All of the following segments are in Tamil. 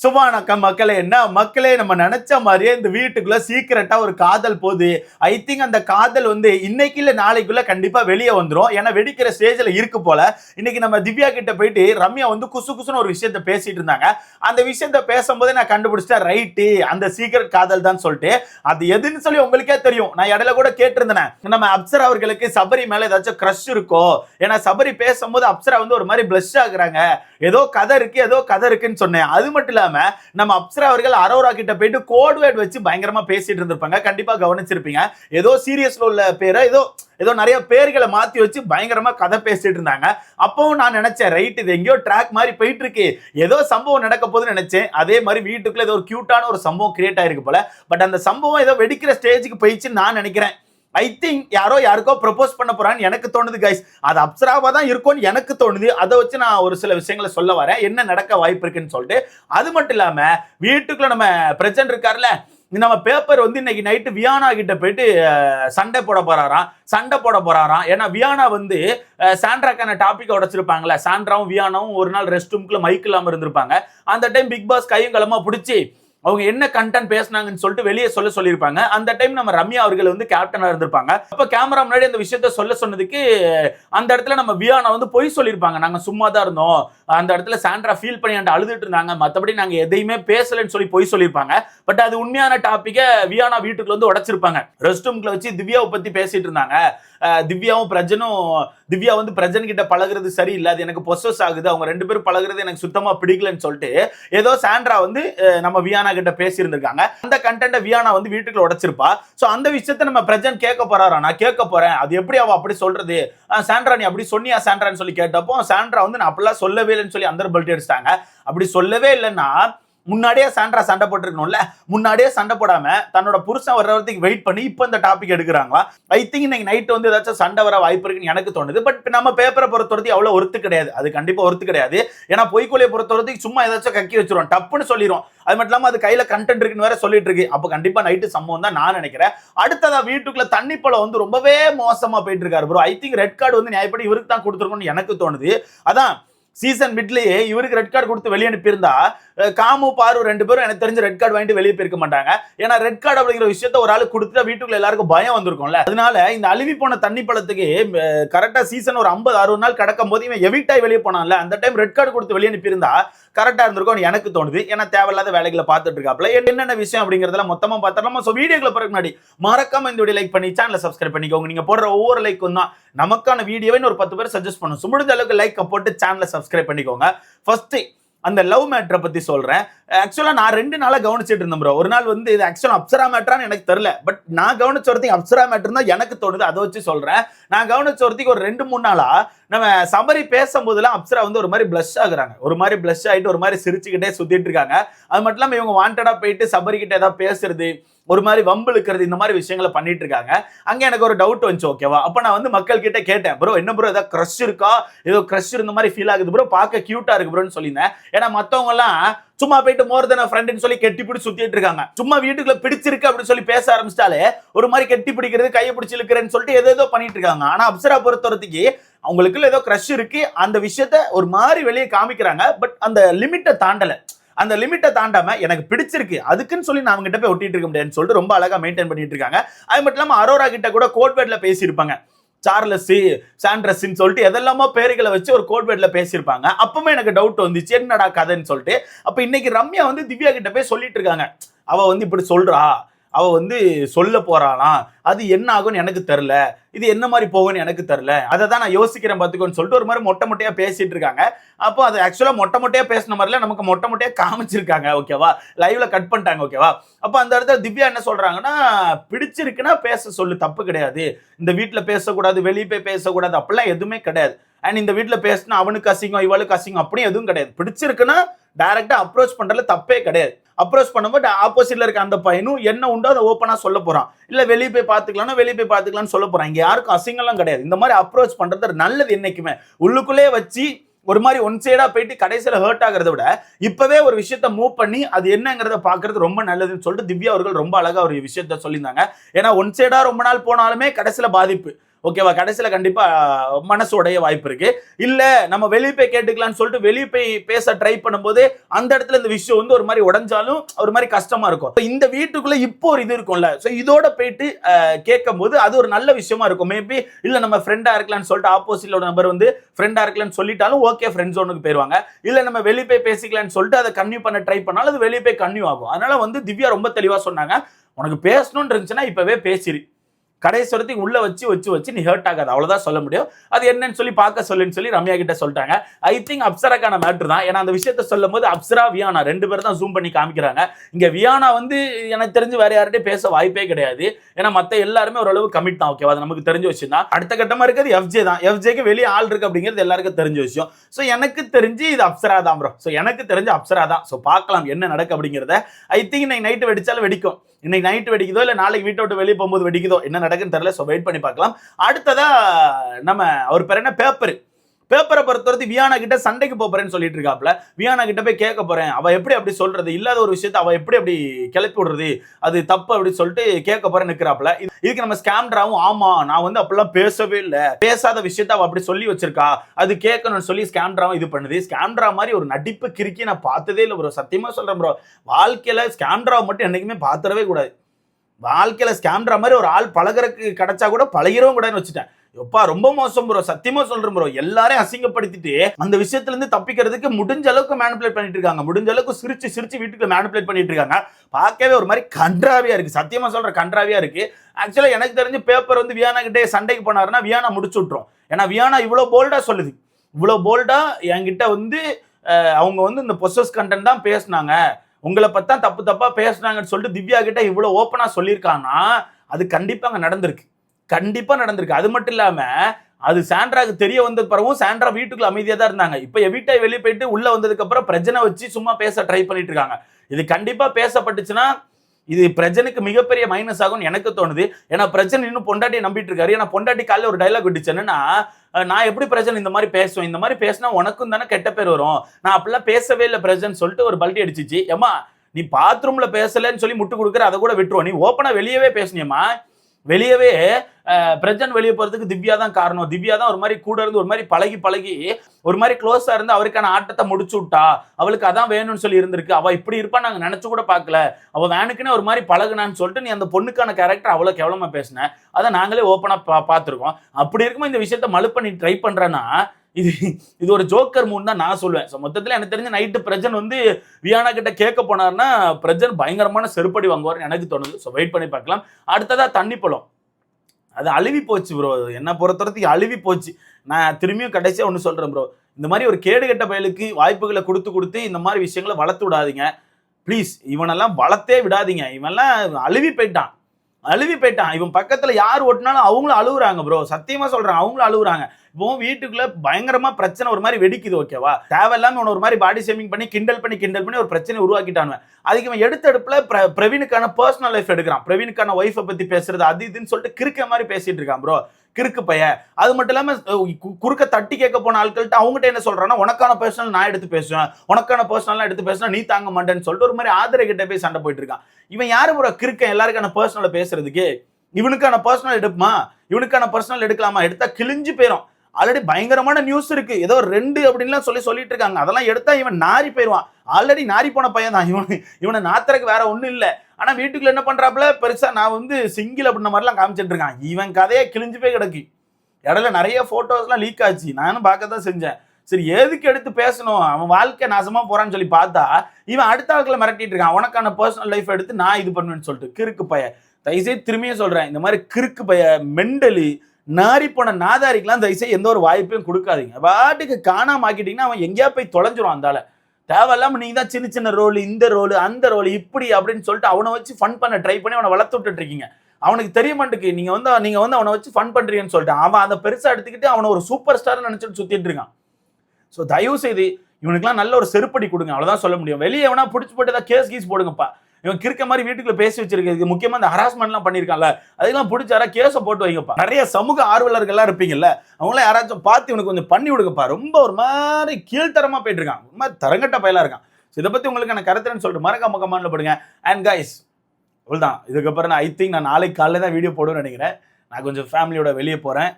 சுபானக்கா மக்களே என்ன? மக்களே நம்ம நினைச்ச மாதிரியே இந்த வீட்டுக்குள்ள சீக்கிரட்டா ஒரு காதல் போகுது. ஐ திங்க் அந்த காதல் வந்து இன்னைக்கு இல்ல நாளைக்குள்ள கண்டிப்பா வெளியே வந்துடும் ஏன்னா வெடிக்கிற ஸ்டேஜ்ல இருக்கு போல. இன்னைக்கு நம்ம திவ்யா கிட்ட போயிட்டு ரம்யா வந்து குசு குசுன்னு ஒரு விஷயத்த பேசிட்டு இருந்தாங்க. அந்த விஷயத்த பேசும்போதே நான் கண்டுபிடிச்சிட்டேன். ரைட்டு அந்த சீக்கிரட் காதல் தான் சொல்லிட்டு. அது எதுன்னு சொல்லி உங்களுக்கே தெரியும். நான் இடையில கூட கேட்டிருந்தேன். நம்ம அப்சரா அவர்களுக்கு சபரி மேல ஏதாச்சும் க்ரஷ் இருக்கோ? ஏன்னா சபரி பேசும்போது அப்சரா வந்து ஒரு மாதிரி பிளஷ் ஆகுறாங்க. ஏதோ கதை இருக்கு ஏதோ கதை இருக்குன்னு சொன்னேன். அது மட்டும் இல்லாம நம்ம அப்சரா அவர்கள் அரோரா கிட்ட போயிட்டு கோட்வேட் வச்சு பயங்கரமா பேசிட்டு இருந்திருப்பாங்க. கண்டிப்பா கவனிச்சிருப்பீங்க. ஏதோ சீரியஸ்ல உள்ள பேரை ஏதோ ஏதோ நிறைய பேர்களை மாத்தி வச்சு பயங்கரமா கதை பேசிட்டு இருந்தாங்க. அப்பவும் நான் நினைச்சேன் ரைட் இது எங்கேயோ ட்ராக் மாதிரி போயிட்டு இருக்கு ஏதோ சம்பவம் நடக்க போதுன்னு நினைச்சேன். அதே மாதிரி வீட்டுக்குள்ள ஏதோ ஒரு கியூட்டான ஒரு சம்பவம் கிரியேட் ஆயிருக்கு போல. பட் அந்த சம்பவம் ஏதோ வெடிக்கிற ஸ்டேஜுக்கு போயிடுச்சுன்னு நான் நினைக்கிறேன். ஐ திங்க் யாரோ யாருக்கோ ப்ரப்போஸ் பண்ண போறான்னு எனக்கு தோணுது கைஸ் அது அப்சராவா தான் இருக்கும்னு எனக்கு தோணுது. அதை வச்சு நான் ஒரு சில விஷயங்களை சொல்ல வரேன். என்ன நடக்க வாய்ப்பு இருக்குன்னு சொல்லிட்டு. அது மட்டும் இல்லாம வீட்டுக்குள்ள நம்ம பிரச்சனை இருக்கார்ல நம்ம பேப்பர் வந்து இன்னைக்கு நைட்டு வியானா கிட்ட போயிட்டு சண்டை போட போறாராம். சண்டை போட போறாராம். ஏன்னா வியானா வந்து சாண்ட்ராக்கான டாபிக் உடைச்சிருப்பாங்களே சாண்ட்ராவும் வியானாவும் ஒரு நாள் ரெஸ்ட் ரூம்குள்ள மைக் இல்லாம இருந்திருப்பாங்க. அந்த டைம் பிக் பாஸ் கையும் களமா பிடிச்சி அவங்க என்ன கண்டென்ட் பேசுனாங்கன்னு சொல்லிட்டு வெளியே சொல்ல சொல்லியிருப்பாங்க. அந்த டைம் நம்ம ரம்யா அவர்கள் வந்து கேப்டனாக இருந்திருப்பாங்க. அப்போ கேமரா முன்னாடி அந்த விஷயத்த சொல்ல சொன்னதுக்கு அந்த இடத்துல நம்ம வியானா வந்து பொய் சொல்லியிருப்பாங்க. நாங்கள் சும்மா தான் இருந்தோம். அந்த இடத்துல சாண்ட்ரா ஃபீல் பண்ணி அந்த அழுதுட்டு இருந்தாங்க. மற்றபடி நாங்கள் எதையுமே பேசலன்னு சொல்லி பொய் சொல்லியிருப்பாங்க. பட் அது உண்மையான டாப்பிக்கை வியானா வீட்டுக்குள்ள வந்து உடைச்சிருப்பாங்க. ரெஸ்ட் ரூம்ல வச்சு திவ்யாவை பற்றி பேசிட்டு இருந்தாங்க. திவ்யாவும் பிரஜனும் திவ்யா வந்து பிரஜன் கிட்ட பழகுறது சரியில்லை. அது எனக்கு பொசஸ் ஆகுது. அவங்க ரெண்டு பேரும் பழகுறது எனக்கு சுத்தமா பிடிக்கலன்னு சொல்லிட்டு ஏதோ சாண்ட்ரா வந்து நம்ம வியானா கிட்ட பேசியிருந்திருக்காங்க. அந்த கண்டென்ட்டை வியானா வந்து வீட்டுக்குள்ள உடைச்சிருப்பா. ஸோ அந்த விஷயத்த நம்ம பிரஜன் கேட்க போறாரா? நான் கேட்க போறேன். அது எப்படி அவ அப்படி சொல்றது? சாண்ட்ரா நீ அப்படி சொன்னியா சாண்ட்ரான்னு சொல்லி கேட்டப்போ சாண்ட்ரா வந்து நான் அப்படிலாம் சொல்லவே இல்லைன்னு சொல்லி அந்த பல்ட்டி அடிச்சிட்டாங்க. அப்படி சொல்லவே இல்லைன்னா முன்னாடியே சாண்ட்ரா சண்டை போட்டுருக்கணும்ல முன்னாடியே சண்டை போடாம தன்னோட புருஷன் வர்ற வரத்துக்கு வெயிட் பண்ணி இப்போ இந்த டாபிக் எடுக்கிறாங்களா? ஐ திங்க் இன்னைக்கு நைட் வந்து ஏதாச்சும் சண்டை வர வாய்ப்பு இருக்குன்னு எனக்கு தோணுது. பட் நம்ம பேப்பரை பொறுத்த அவ்வளோ ஒருத்து கிடையாது. அது கண்டிப்பாக ஒருத்து கிடையாது. ஏன்னா பொய்க்கொலையை பொறுத்த சும்மா ஏதாச்சும் கக்கி வச்சிரும் டப்புன்னு சொல்லிடும் அது மட்டும் இல்லாமல் அது கையில் கண்டென்ட் இருக்குன்னு வேற சொல்லிட்டு இருக்கு. அப்போ கண்டிப்பாக நைட்டு சம்பவம் தான் நான் நினைக்கிறேன். அடுத்ததா வீட்டுக்குள்ள தண்ணி பழம் வந்து ரொம்பவே மோசமாக போயிட்டு இருக்காரு bro I think red card வந்து நியாயப்படி இவருக்கு தான் கொடுத்துருக்கோம்னு எனக்கு தோணுது. அதான் சீசன் மிட்லயே இவருக்கு ரெட் கார்டு கொடுத்து வெளியே அனுப்பியிருந்தா காமு பாரு ரெண்டு பேரும் எனக்கு தெரிஞ்சு ரெட் கார்டு வாங்கிட்டு வெளியே போயிருக்க மாட்டாங்க. ஏன்னா ரெட் கார்டு அப்படிங்கிற விஷயத்த ஒரு ஆள் கொடுத்துட்டா வீட்டுக்குள்ள எல்லாருக்கும் பயம் வந்திருக்கும்ல. அதனால இந்த அழுவி போன தண்ணி பழத்துக்கு கரெக்டா சீசன் ஒரு ஐம்பது அறுபது நாள் கிடக்கும் போது இவன் எவிட்டாய் வெளியே போனான்ல. அந்த டைம் ரெட் கார்டு கொடுத்து வெளியே அனுப்பியிருந்தா கரெக்டாக இருந்திருக்கும் எனக்கு தோணுது. ஏன்னா தேவையில்லாத வேலைகளை பார்த்துட்டு இருக்காப்ல என்னென்ன விஷயம் அப்படிங்கறதெல்லாம் மொத்தமாக பார்த்தோம் ஸோ வீடியோக்களை பிறகு முன்னாடி மறக்காம இந்த வீடியோ லைக் பண்ணி சேனலை சப்ஸ்கிரைப் பண்ணிக்கோங்க. நீங்கள் போடுற ஒவ்வொரு லைக்கும் தான் நமக்கான வீடியோவை ஒரு பத்து பேர் சஜஸ்ட் பண்ணும். முடிஞ்ச அளவுக்கு லைக் போட்டு சேனலை சப்ஸ்கிரைப் பண்ணிக்கோங்க. ஃபர்ஸ்ட் அந்த லவ் மேட்ரை பத்தி சொல்றேன். ஆக்சுவலா நான் ரெண்டு நாளா கவனிச்சிட்டு இருந்தேன் ப்ரோ ஒரு நாள் வந்து இது ஆக்சுவலா அப்சரா மேட்ரான்னு எனக்கு தெரியல. பட் நான் கவனிச்ச ஒருத்தையும் அப்சரா மேட்ரு தான் எனக்கு தோணுது. அதை வச்சு சொல்றேன். நான் கவனிச்ச ஒருத்திக்கு ஒரு ரெண்டு மூணு நாளா நம்ம சமரி பேசும்போதெல்லாம் அப்சரா வந்து ஒரு மாதிரி பிளஷ் ஆகுறாங்க. ஒரு மாதிரி பிளஷ் ஆகிட்டு ஒரு மாதிரி சிரிச்சுக்கிட்டே சுத்திட்டு இருக்காங்க. அது மட்டும் இல்லாம இவங்க வாண்டடா போயிட்டு சபரி கிட்ட ஏதாவது பேசுறது ஒரு மாதிரி வம்பு இழுக்கிறது இந்த மாதிரி விஷயங்களை பண்ணிட்டு இருக்காங்க. அங்கே எனக்கு ஒரு டவுட் வந்துச்சு ஓகேவா அப்போ நான் வந்து மக்கள் கிட்ட கேட்டேன் ப்ரோ என்ன ப்ரோ ஏதாவது க்ரஷ் இருக்கா? ஏதோ க்ரஷ் இருந்த மாதிரி ஃபீல் ஆகுது ப்ரோ பார்க்க கியூட்டா இருக்கு ப்ரோன்னு சொல்லியிருந்தேன். ஏன்னா மத்தவங்க எல்லாம் சும்மா போயிட்டு மோர் தன ஃப்ரெண்டுன்னு சொல்லி கெட்டி பிடிச்சி சுத்திட்டு இருக்காங்க. சும்மா வீட்டுக்குள்ள பிடிச்சிருக்கு அப்படின்னு சொல்லி பேச ஆரம்பிச்சிட்டாலே ஒரு மாதிரி கெட்டி பிடிக்கிறது கையை பிடிச்சி இழுக்கிறேன்னு சொல்லிட்டு ஏதோ ஏதோ பண்ணிட்டு இருக்காங்க. ஆனா அப்சரா பொறுத்தவரத்துக்கு அவங்களுக்குள்ள ஏதோ க்ரஷ் இருக்கு. அந்த விஷயத்த ஒரு மாதிரி வெளியே காமிக்கிறாங்க. பட் அந்த லிமிட்டை தாண்டலை. அந்த லிமிட்டை தாண்டாம எனக்கு பிடிச்சிருக்கு அதுக்குன்னு சொல்லி நான் அவங்க கிட்ட போய் ஒட்டிட்டு இருக்க முடியாதுன்னு சொல்லிட்டு ரொம்ப அழகா மெயின்டைன் பண்ணிட்டு இருக்காங்க. அது மட்டும் இல்லாம அரோரா கிட்ட கூட கோட்வேர்ட்ல பேசியிருப்பாங்க. சார்லஸ் சாண்ட்ரஸ்ன்னு சொல்லிட்டு எதெல்லாமோ பேர்களை வச்சு ஒரு கோட்வேர்ட்ல பேசியிருப்பாங்க. அப்பவுமே எனக்கு டவுட் வந்துச்சு என்னடா கதைன்னு சொல்லிட்டு. அப்ப இன்னைக்கு ரம்யா வந்து திவ்யா கிட்ட போய் சொல்லிட்டு இருக்காங்க. அவ வந்து இப்படி சொல்றா. அவ வந்து சொல்ல போறாளாம். அது என்ன ஆகும்னு எனக்கு தெரில இது என்ன மாதிரி போகும்னு எனக்கு தெரில அதை தான் நான் யோசிக்கிறேன் பார்த்துக்கோன்னு சொல்லிட்டு ஒரு மாதிரி மொட்டை மொட்டையா பேசிட்டு இருக்காங்க. அப்போ அது ஆக்சுவலா மொட்டை மொட்டையா பேசின மாதிரில நமக்கு மொட்டை மொட்டையா காமிச்சிருக்காங்க ஓகேவா லைவ்ல கட் பண்ணிட்டாங்க ஓகேவா அப்போ அந்த இடத்துல திவ்யா என்ன சொல்றாங்கன்னா பிடிச்சிருக்குன்னா பேச சொல்லு தப்பு கிடையாது. இந்த வீட்டில் பேசக்கூடாது வெளியே போய் பேசக்கூடாது அப்படிலாம் எதுவுமே கிடையாது. அண்ட் இந்த வீட்டில் பேசினா அவனுக்கு அசிங்கம் இவளுக்கு அசிங்கம் அப்படியும் எதுவும் கிடையாது. பிடிச்சிருக்குன்னா டைரெக்டாக அப்ரோச் பண்ணுறதுல தப்பே கிடையாது. அப்ரோச் பண்ணும்போது ஆப்போசிட்ல இருக்க அந்த பையனும் என்ன உண்டோ அதை ஓப்பனாக சொல்ல போகிறான் இல்லை வெளியே போய் பார்த்துக்கலாம்னா வெளியே போய் பார்த்துக்கலாம்னு சொல்ல போகிறான் இங்கே யாருக்கும் அசிங்கம்லாம் கிடையாது. இந்த மாதிரி அப்ரோச் பண்ணுறது நல்லது என்னைக்குமே. உள்ளுக்குள்ளே வச்சு ஒரு மாதிரி ஒன் சைடாக போயிட்டு கடைசியில் ஹர்ட் ஆகிறத விட இப்போவே ஒரு விஷயத்த மூவ் பண்ணி அது என்னங்கிறத பார்க்கறது ரொம்ப நல்லதுன்னு சொல்லிட்டு திவ்யா அவர்கள் ரொம்ப அழகாக ஒரு விஷயத்த சொல்லியிருந்தாங்க. ஏன்னா ஒன் சைடாக ரொம்ப நாள் போனாலுமே கடைசியில் பாதிப்பு. ஓகேவா? கடைசியில் கண்டிப்பாக மனசு உடைய வாய்ப்பு இருக்கு. இல்லை நம்ம வெளியே போய் கேட்டுக்கலாம்னு சொல்லிட்டு வெளியே போய் பேச ட்ரை பண்ணும்போது அந்த இடத்துல இந்த விஷயம் வந்து ஒரு மாதிரி உடஞ்சாலும் ஒரு மாதிரி கஷ்டமா இருக்கும். இந்த வீட்டுக்குள்ள இப்போ ஒரு இது இருக்கும்ல. ஸோ இதோட போயிட்டு கேட்கும் போது அது ஒரு நல்ல விஷயமா இருக்கும். மேபி இல்லை நம்ம ஃப்ரெண்டா இருக்கலாம்னு சொல்லிட்டு ஆப்போசிட்ல நம்பர் வந்து ஃப்ரெண்டா இருக்கலாம்னு சொல்லிட்டாலும் ஓகே ஃப்ரெண்ட் ஜோனுக்கு போயிருவாங்க. இல்லை நம்ம வெளியே போய் பேசிக்கலாம்னு சொல்லிட்டு அதை கன்னியூ பண்ண ட்ரை பண்ணாலும் அது வெளியே போய் கன்யூ ஆகும். அதனால வந்து திவ்யா ரொம்ப தெளிவாக சொன்னாங்க. உனக்கு பேசணும்னு இருந்துச்சுன்னா இப்பவே பேசிடு கடைசி வரைக்கும் உள்ள வச்சு வச்சு வச்சு நீ ஹர்ட் ஆகாது. அவ்வளவுதான் சொல்ல முடியும். அது என்னன்னு சொல்லி பார்க்க சொல்லுன்னு சொல்லி ரம்யா கிட்ட சொல்லிட்டாங்க. ஐ திங்க் அப்சராக்கான மேட்ரு தான். ஏன்னா அந்த விஷயத்த சொல்லும் போது அப்சரா வியானா ரெண்டு பேரும் தான் ஜூம் பண்ணி காமிக்கிறாங்க. இங்க வியானா வந்து எனக்கு தெரிஞ்சு வேற யார்கிட்டயும் பேச வாய்ப்பே கிடையாது. ஏன்னா மத்த எல்லாருமே ஓரளவு கமிட் தான். ஓகேவா அது நமக்கு தெரிஞ்ச விஷயம் தான். அடுத்த கட்டமா இருக்கிறது எஃப்ஜே தான். எஃப்ஜேக்கு வெளியே ஆள் இருக்கு அப்படிங்கிறது எல்லாருக்கும் தெரிஞ்ச விஷயம். ஸோ எனக்கு தெரிஞ்சு இது அப்சரா தான் ப்ரோ ஸோ எனக்கு தெரிஞ்ச அப்சரா தான். ஸோ பார்க்கலாம் என்ன நடக்கு அப்படிங்கிறத. ஐ திங்க் இன்னைக்கு நைட்டு வெடிச்சாலும் வெடிக்கும். இன்னைக்கு நைட்டு வெடிக்குதோ இல்லை நாளைக்கு வீட்டை விட்டு வெளியே போகும்போது வெடிக்குதோ என்ன நடக்குன்னு தெரியல ஸோ வெயிட் பண்ணி பார்க்கலாம். அடுத்ததா நம்ம அவர் பேர் என்ன? பேப்பர் பேப்பரை பொறுத்தவரைக்கும் வியானா கிட்ட சண்டைக்கு போறேன்னு சொல்லிட்டு இருக்காப்ல. வியானா கிட்ட போய் கேட்க போறேன். அவ எப்படி அப்படி சொல்றது? இல்லாத ஒரு விஷயத்தை அவ எப்படி அப்படி கிளப்பி விடுறது? அது தப்பு அப்படி சொல்லிட்டு கேட்க போறேன் நிக்கிறாப்ல. இதுக்கு நம்ம ஸ்கேம்ட்ராவும் ஆமா நான் வந்து அப்படிலாம் பேசவே இல்லை. பேசாத விஷயத்த அவ அப்படி சொல்லி வச்சிருக்கா. அது கேட்கணும்னு சொல்லி ஸ்கேம்ட்ராவும் இது பண்ணுது. ஸ்கேம்ட்ரா மாதிரி ஒரு நடிப்பு கிறுக்கி நான் பார்த்ததே இல்லை ப்ரோ சத்தியமா சொல்றேன் ப்ரோ வாழ்க்கையில ஸ்கேம்ட்ரா மட்டும் என்னைக்குமே பார்த்துடவே கூடாது. வாழ்க்கையில் ஸ்கேம்ன்ற மாதிரி ஒரு ஆள் பழகுறதுக்கு கிடைச்சா கூட பழகிறவும் கூடாதுன்னு வச்சுட்டேன். எப்பா ரொம்ப மோசம் ப்ரோ சத்தியமா சொல்றேன் ப்ரோ எல்லாரையும் அசிங்கப்படுத்திட்டு அந்த விஷயத்துல இருந்து தப்பிக்கிறதுக்கு முடிஞ்ச அளவுக்கு மேனிபுலேட் பண்ணிட்டு இருக்காங்க. முடிஞ்ச அளவுக்கு சிரிச்சு சிரிச்சு வீட்டுக்கு மேனிபுலேட் பண்ணிட்டு இருக்காங்க. பார்க்கவே ஒரு மாதிரி கன்றாவியா இருக்கு. சத்தியமா சொல்ற கன்றாவியா இருக்கு. ஆக்சுவலா எனக்கு தெரிஞ்சு பேப்பர் வந்து வியானா கிட்டே சண்டைக்கு போனாருன்னா வியானா முடிச்சு விட்டுரும். ஏன்னா வியானா இவ்வளோ போல்டா சொல்லுது. இவ்வளோ போல்டா என்கிட்ட வந்து அவங்க வந்து இந்த பொசஸ் கண்டென்ட் தான் பேசுனாங்க. உங்களை பற்றி தான் தப்பு தப்பாக பேசுனாங்கன்னு சொல்லிட்டு திவ்யா கிட்ட இவ்வளோ ஓப்பனாக சொல்லியிருக்காங்கன்னா அது கண்டிப்பாக அங்கே நடந்திருக்கு. கண்டிப்பாக நடந்திருக்கு. அது மட்டும் இல்லாமல் அது சாண்ட்ராக்கு தெரிய வந்த பிறகும் சாண்ட்ரா வீட்டுக்குள்ள அமைதியாக தான் இருந்தாங்க. இப்போ வீட்டை வெளியே போயிட்டு உள்ளே வந்ததுக்கப்புறம் பிரச்சனை வச்சு சும்மா பேச ட்ரை பண்ணிட்டு இருக்காங்க. இது கண்டிப்பாக பேசப்பட்டுச்சுன்னா இது பிரஜனுக்கு மிகப்பெரிய மைனஸ் ஆகும்னு எனக்கு தோணுது. ஏன்னா பிரஜன் இன்னும் பொண்டாட்டியை நம்பிட்டு இருக்காரு. ஏன்னா பொண்டாட்டி காலையில் ஒரு டைலாக் விட்டுச்சேன்னா என்னன்னா நான் எப்படி பிரஜன் இந்த மாதிரி பேசுவேன்? இந்த மாதிரி பேசினா உனக்கும் தானே கெட்ட பேர் வரும். நான் அப்படிலாம் பேசவே இல்லை பிரஜன் சொல்லிட்டு ஒரு பல்ட்டி அடிச்சிச்சு. ஏமா நீ பாத்ரூம்ல பேசலன்னு சொல்லி முட்டு கொடுக்குற அதை கூட விட்டுருவோம். நீ ஓப்பனா வெளியவே பேசுனியம்மா. வெளியவே பிரஜன் வெளியே போறதுக்கு திவ்யா தான் காரணம். திவ்யா தான் ஒரு மாதிரி கூட இருந்து ஒரு மாதிரி பழகி பழகி ஒரு மாதிரி க்ளோஸா இருந்து அவருக்கான ஆட்டத்தை முடிச்சு விட்டா அவளுக்கு அதான் வேணும்னு சொல்லி இருந்திருக்கு. அவ இப்படி இருப்பா நாங்க நினைச்சு கூட பார்க்கல. அவ வேணுக்குன்னு ஒரு மாதிரி பழகுனான்னு சொல்லிட்டு நீ அந்த பொண்ணுக்கான கேரக்டர் அவ்வளவு கேவலமா பேசின. அதை நாங்களே ஓப்பனா பா பார்த்துருக்கோம். அப்படி இருக்கும்போது இந்த விஷயத்த மலுப்ப நீ ட்ரை பண்றேன்னா இது இது ஒரு ஜோக்கர் மூணு தான் நான் சொல்லுவேன் ஸோ மொத்தத்தில் எனக்கு தெரிஞ்ச நைட்டு பிரஜன் வந்து வியானா கிட்ட கேட்க போனார்னா பிரஜன் பயங்கரமான செருப்படி வாங்குவார்னு எனக்கு தோணுது. ஸோ வெயிட் பண்ணி பார்க்கலாம். அடுத்ததாக தண்ணி பழம் அது அழுவி போச்சு ப்ரோ என்ன பொறுத்தவரைக்கும் அழுவி போச்சு. நான் திரும்பியும் கடைசியாக ஒன்று சொல்கிறேன் ப்ரோ இந்த மாதிரி ஒரு கேடு கெட்ட பயலுக்கு வாய்ப்புகளை கொடுத்து கொடுத்து இந்த மாதிரி விஷயங்களை வளர்த்து விடாதீங்க. ப்ளீஸ் இவனெல்லாம் வளர்த்தே விடாதீங்க. இவன்லாம் அழுவி போயிட்டான். அழுவி போயிட்டான். இவன் பக்கத்துல யார் ஓட்டினாலும் அவங்களும் அழுகுறாங்க ப்ரோ சத்தியமா சொல்றேன் அவங்களும் அழுகுறாங்க இப்போ வீட்டுக்குள்ள பயங்கரமா பிரச்சனை ஒரு மாதிரி வெடிக்குது ஓகேவா தேவையில்லாம இவனை ஒரு மாதிரி பாடி ஷேமிங் பண்ணி கிண்டல் பண்ணி கிண்டல் பண்ணி ஒரு பிரச்சனை உருவாக்கிட்டானுவன் அதுக்கு இவன் எடுத்த எடுப்புல பிரவீனுக்கான பர்சனல் லைஃப் எடுக்கிறான். பிரவீனுக்கான ஒய்ஃபை பத்தி பேசுறது அது இதுன்னு சொல்லிட்டு கிறுக்க மாதிரி பேசிட்டு இருக்கான் ப்ரோ கிறுக்கு பைய. அது மட்டும் இல்லாமல் கு- குறுக்க தட்டி கேட்க போன ஆட்கள்கிட்ட அவங்ககிட்ட என்ன சொல்கிறான்னா உனக்கான பர்சனல் நான் எடுத்து பேசுவேன். உனக்கான பர்சனல்லாம் எடுத்து பேசினா நீ தாங்க மாட்டேன்னு சொல்லிட்டு ஒரு மாதிரி ஆதரை கிட்ட போய் சண்டை போயிட்டு இருக்கான். இவன் யாரு ஒரு கிறுக்க எல்லாருக்கான பர்சனலை பேசுறதுக்கு. இவனுக்கான பர்சனல் எடுப்புமா? இவனுக்கான பர்சனல் எடுக்கலாமா? எடுத்தா கிழிஞ்சு போயிடும் ஆல்ரெடி பயங்கரமான நியூஸ் இருக்கு. ஏதோ ரெண்டு அப்படின்லாம் சொல்லி சொல்லிட்டு இருக்காங்க. அதெல்லாம் எடுத்தா இவன் நாரி போயிடுவான். ஆல்ரெடி நாரி போன பையன் தான். இவன் இவனை நாத்திரக்கு வேற ஒன்றும் இல்லை. ஆனால் வீட்டுக்குள்ள என்ன பண்றாப்புல? பெருசா நான் வந்து சிங்கிள் அப்படின்ற மாதிரிலாம் காமிச்சிட்டு இருக்கான். இவன் கதையே கிழிஞ்சு போய் கிடக்கு. இடையில நிறைய ஃபோட்டோஸ்லாம் லீக் ஆச்சு. நானும் பார்க்க தான் செஞ்சேன். சரி எதுக்கு எடுத்து பேசணும்? அவன் வாழ்க்கை நாசமா போறான்னு சொல்லி பார்த்தா இவன் அடுத்த ஆட்களை மிரட்டிட்டு இருக்கான். உனக்கான பர்சனல் லைஃப் எடுத்து நான் இது பண்ணுவேன்னு சொல்லிட்டு. கிறுக்கு பைய தயவுசெய்து திரும்பியும் சொல்றேன். இந்த மாதிரி கிறுக்கு பைய மெண்டலி நாரி போன நாதாரிக்கெல்லாம் தயவுசெய்து எந்த ஒரு வாய்ப்பையும் கொடுக்காதீங்க. பாட்டுக்கு காணாம ஆக்கிட்டீங்கன்னா அவன் எங்கேயா போய் தொலைஞ்சிரும் அந்தால தேவையில்லாமல் நீங்கள் தான் சின்ன சின்ன ரோல் இந்த ரோல் அந்த ரோல் இப்படி அப்படின்னு சொல்லிட்டு அவனை வச்சு ஃபன் பண்ண ட்ரை பண்ணி அவனை வளர்த்து விட்டுட்டு இருக்கீங்க. அவனுக்கு தெரிய மாட்டேங்குது நீங்கள் வந்து நீங்கள் வந்து அவனை வச்சு ஃபன் பண்ணுறீங்கன்னு சொல்லிட்டு. அவன் அதை பெருசாக எடுத்துக்கிட்டு அவனை ஒரு சூப்பர் ஸ்டார்னு நினச்சிட்டு சுற்றிட்டு இருக்கான். ஸோ தயவு செய்து இவனுக்குலாம் நல்ல ஒரு செருப்படி கொடுங்க. அவ்வளோதான் சொல்ல முடியும். வெளியே எவனா பிடிச்சி போட்டு ஏதாவது கேஸ் கீஸ் போடுங்கப்பா. இவன் கிறுக்க மாதிரி வீட்டுக்குள்ள பேசி வச்சிருக்கிறது முக்கியமா இந்த ஹராஸ்மெண்ட்லாம் பண்ணியிருக்காங்கல்ல அதெல்லாம் பிடிச்சாரா கேஸை போட்டு வைங்கப்பா. நிறைய சமூக ஆர்வலர்கள்லாம் இருப்பீங்கல்ல அவங்களாம் யாராச்சும் பார்த்து இவனுக்கு கொஞ்சம் பண்ணி விடுங்கப்பா. ரொம்ப ஒரு மாதிரி கீழ்த்தரமாக போயிட்டு இருக்கான். ஒரு மாதிரி தரங்கட்ட பயலா இருக்கான். இதை பற்றி உங்களுக்கு நான் கருத்துறேன்னு சொல்லிட்டு மறக்காம கமெண்ட்ல போடுங்க. அண்ட் கைஸ் அவ்வளோதான் இதுக்கப்புறம் நான் ஐ திங்க் நான் நாளைக்கு காலையில் தான் வீடியோ போடுவேன்னு நினைக்கிறேன். நான் கொஞ்சம் ஃபேமிலியோட வெளியே போகிறேன்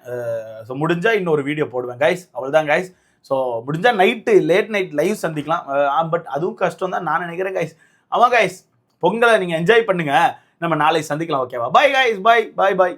ஸோ முடிஞ்சால் இன்னொரு வீடியோ போடுவேன் கைஸ் அவ்வளோதான் கைஸ் ஸோ முடிஞ்சால் நைட்டு லேட் நைட் லைவ் சந்திக்கலாம். பட் அதுவும் கஷ்டம் தான் நான் நினைக்கிறேன் கைஸ் அவன் கைஸ் பொங்கலை நீங்கள் என்ஜாய் பண்ணுங்க. நம்ம நாளை சந்திக்கலாம் ஓகேவா bye guys bye bye bye